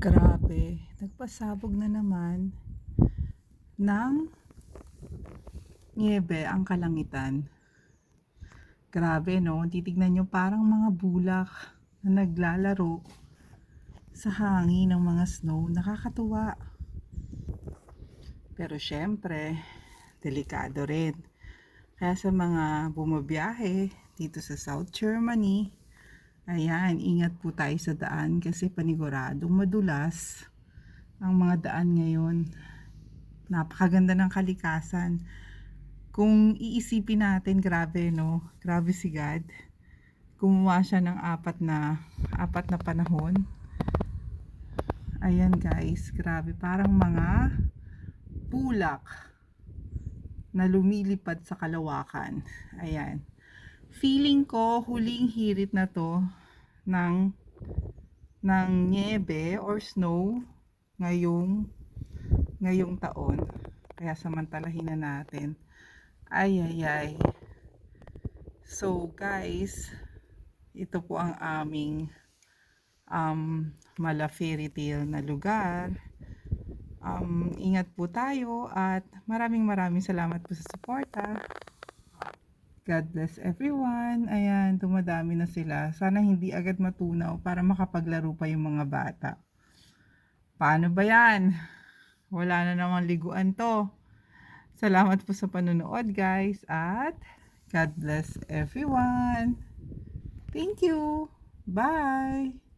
Grabe, nagpasabog na naman ng niebe ang kalangitan. Grabe no, titignan nyo parang mga bulak na naglalaro sa hangin ng mga snow. Nakakatuwa. Pero syempre, delikado rin. Kaya sa mga bumabiyahe dito sa South Germany, ayan, ingat po tayo sa daan kasi paniguradong madulas ang mga daan ngayon. Napakaganda ng kalikasan. Kung iisipin natin, grabe no, grabe si God. Gumawa siya ng apat na, apat na panahon. Ayan guys, grabe. Parang mga bulak na lumilipad sa kalawakan. Ayan. Feeling ko huling hirit na to ng ng niebe or snow ngayong ngayong taon. Kaya samantalahin na natin. Ay ay ay. So guys, ito po ang aming um, mala fairy tale na lugar. Um, ingat po tayo at maraming maraming salamat po sa suporta. God bless everyone. Ayan, dumadami na sila. Sana hindi agad matunaw para makapaglaro pa yung mga bata. Paano ba yan? Wala na namang liguan to. Salamat po sa panonood guys at God bless everyone. Thank you. Bye.